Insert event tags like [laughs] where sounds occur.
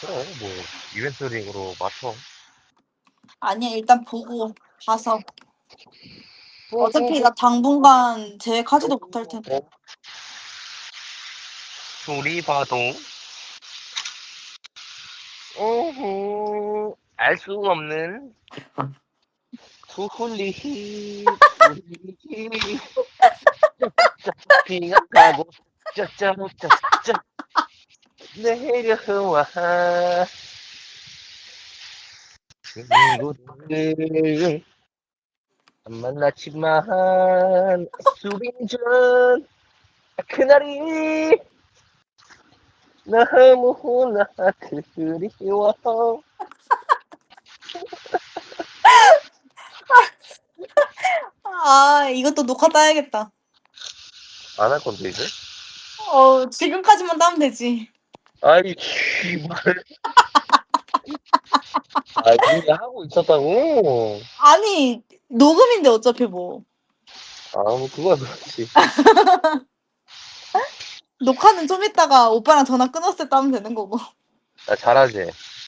그래 뭐 이벤트 링으로 맞춰. 아니야, 일단 보고 봐서. 어차피 나 당분간 제 카지도 못할 텐데. 우리 봐도. 오호 알 수 없는 후hul리 후hul리 비가 가고 짜짜짜짜 내려와 친구들 안 만났지만 수빈전 그날이 너무나 그리워 아, 이것도 녹화 따야겠다. 안 할 건데 이제? 어, 지금까지만 따면 되지. 아이 씨발 [laughs] 아 이미 하고 있었다고? 아니, 녹음인데 어차피 뭐. 아뭐 그건 그렇지 [laughs] 녹화는 좀 있다가 오빠랑 전화 끊었을 때 따면 되는 거고. 나 잘하지?